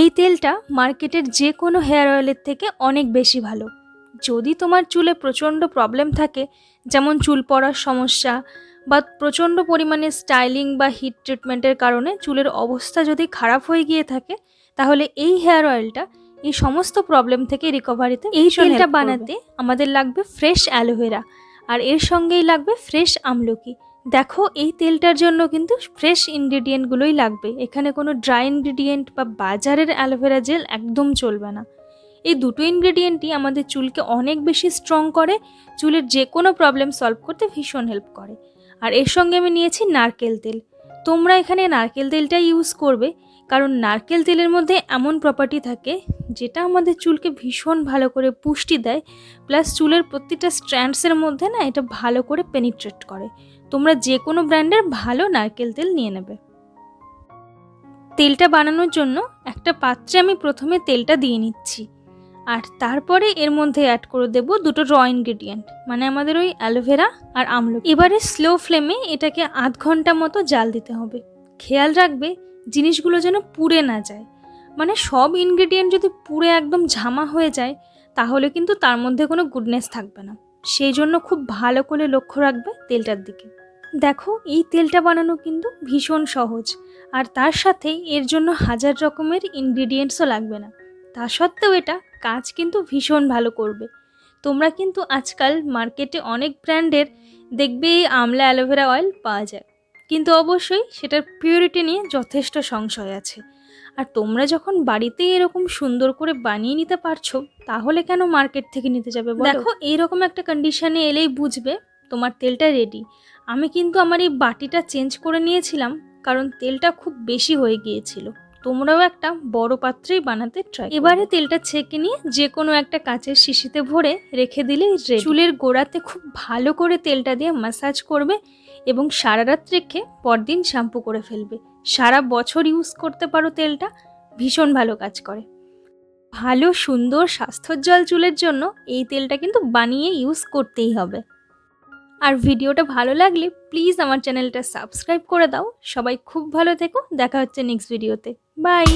এই তেলটা মার্কেটের যে কোনো হেয়ার অয়েলের থেকে অনেক বেশি ভালো। যদি তোমার চুলে প্রচণ্ড প্রবলেম থাকে যেমন চুল পড়ার সমস্যা বা প্রচণ্ড পরিমাণে স্টাইলিং বা হিট ট্রিটমেন্টের কারণে চুলের অবস্থা যদি খারাপ হয়ে গিয়ে থাকে তাহলে এই হেয়ার অয়েলটা এই সমস্ত প্রবলেম থেকে রিকভারিতে এই তেলটা বানাতে আমাদের লাগবে ফ্রেশ অ্যালোভেরা আর এর সঙ্গেই লাগবে ফ্রেশ আমলকি। দেখো, এই তেলটার জন্য কিন্তু ফ্রেশ ইনগ্রেডিয়েন্টগুলোই লাগবে। এখানে কোনো ড্রাই ইনগ্রেডিয়েন্ট বা বাজারের অ্যালোভেরা জেল একদম চলবে না। এই দুটো ইনগ্রেডিয়েন্টই আমাদের চুলকে অনেক বেশি স্ট্রং করে, চুলের যে কোনো প্রবলেম সলভ করতে ভীষণ হেল্প করে। আর এর সঙ্গে আমি নিয়েছি নারকেল তেল। তোমরা এখানে নারকেল তেলটা ইউজ করবে, কারণ নারকেল তেলের মধ্যে এমন প্রপার্টি থাকে, যেটা আমাদের চুলকে ভীষণ ভালো করে পুষ্টি দেয় প্লাস চুলের প্রতিটা স্ট্র্যান্ডসের মধ্যে না এটা ভালো করে পেনিট্রেট করে। তোমরা যে কোনো ব্র্যান্ডের ভালো নারকেল তেল নিয়ে নেবে। তেলটা বানানোর জন্য একটা পাত্রে আমি প্রথমে তেলটা দিয়ে নিচ্ছি। আর তারপরে এর মধ্যে অ্যাড করে দেব দুটো র ইনগ্রেডিয়েন্ট মানে আমাদের ওই অ্যালোভেরা আর আমলো এবারে স্লো ফ্লেমে এটাকে আধ ঘণ্টা মতো জাল দিতে হবে। খেয়াল রাখবে জিনিসগুলো যেন পুড়ে না যায়। মানে সব ইনগ্রেডিয়েন্ট যদি পুড়ে একদম ঝামা হয়ে যায়, তাহলে কিন্তু তার মধ্যে কোনো গুডনেস থাকবে না। সেই জন্য খুব ভালো করে লক্ষ্য রাখবে তেলটার দিকে। দেখো, এই তেলটা বানানো কিন্তু ভীষণ সহজ। আর তার সাথে এর জন্য হাজার রকমের ইনগ্রিডিয়েন্টসও লাগবে না। তা সত্ত্বেও এটা কাজ কিন্তু ভীষণ ভালো করবে। তোমরা কিন্তু আজকাল মার্কেটে অনেক ব্র্যান্ডের দেখবে এই আমলা অ্যালোভেরা অয়েল পাওয়া যায়। কিন্তু অবশ্যই সেটার পিউরিটি নিয়ে যথেষ্ট সংশয় আছে। আর তোমরা যখন বাড়িতেই এরকম সুন্দর করে বানিয়ে নিতে পারছ, তাহলে কেন মার্কেট থেকে নিতে যাবে? দেখো, এইরকম একটা কন্ডিশনে এলেই বুঝবে তোমার তেলটা রেডি আমি কিন্তু আমার এই বাটিটা চেঞ্জ করে নিয়েছিলাম, কারণ তেলটা খুব বেশি হয়ে গিয়েছিল। তোমরাও একটা বড় পাত্রেই বানাতে ট্রাই এবারে তেলটা ছেঁকে নিয়ে যে কোনো একটা কাচের শিশিতে ভরে রেখে ready। চুলের গোড়াতে খুব ভালো করে তেলটা দিয়ে ম্যাসাজ করবে এবং সারা রাত রেখে পরদিন শ্যাম্পু করে ফেলবে। সারা বছর ইউজ করতে পারো তেলটা, ভীষণ ভালো কাজ করে। ভালো, সুন্দর, স্বাস্থ্যোজ্জ্বল চুলের জন্য এই তেলটা কিন্তু বানিয়ে ইউজ করতেই হবে। আর ভিডিওটা ভালো লাগলে প্লিজ আমার চ্যানেলটা সাবস্ক্রাইব করে দাও। সবাই খুব ভালো থেকো, দেখা হচ্ছে নেক্সট ভিডিওতে বাই